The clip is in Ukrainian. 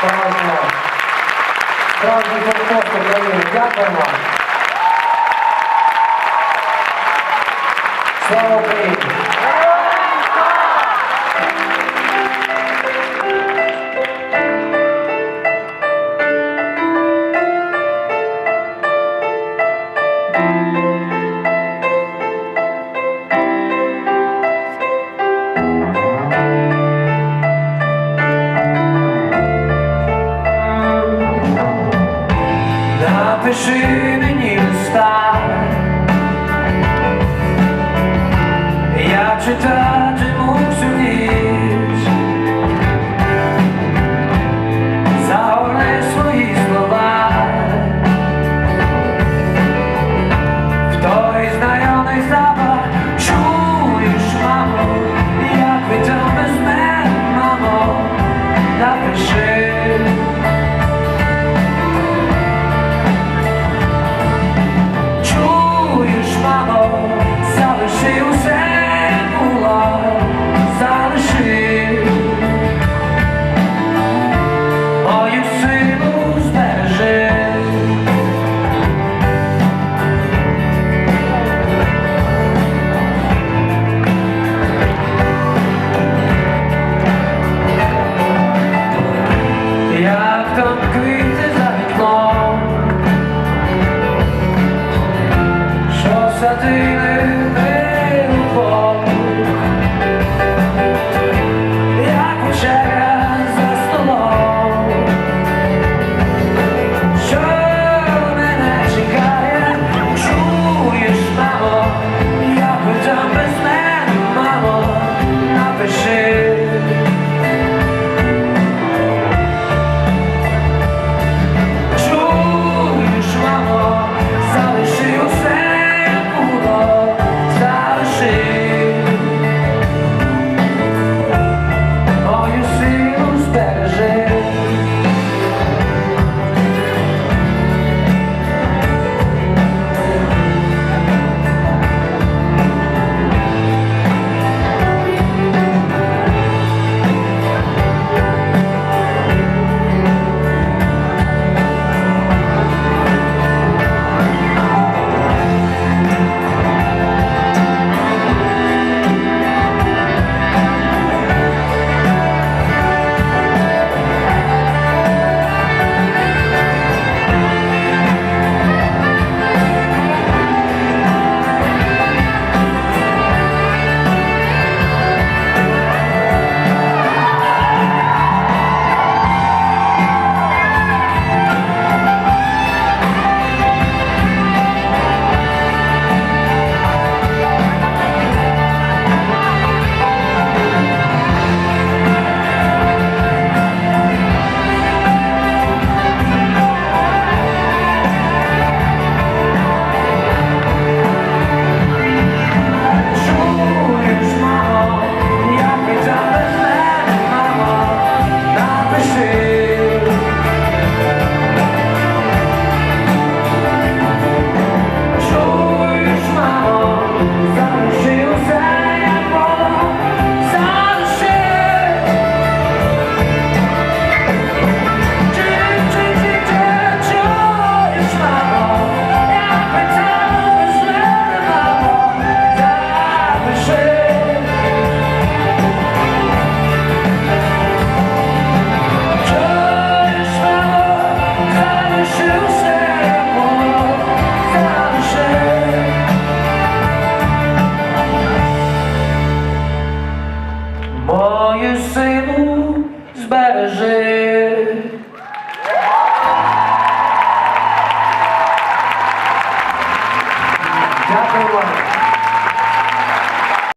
Правильно. Правильно, Кортос України. Дякуємо. Слава Україні! напиши мені уста, я читатиму всю ніч, загорни свої слова, Хтось знайомий запах чуєш, мамо, як вітер без мене, мамо, напиши. раптом квіти за вікном, що сади.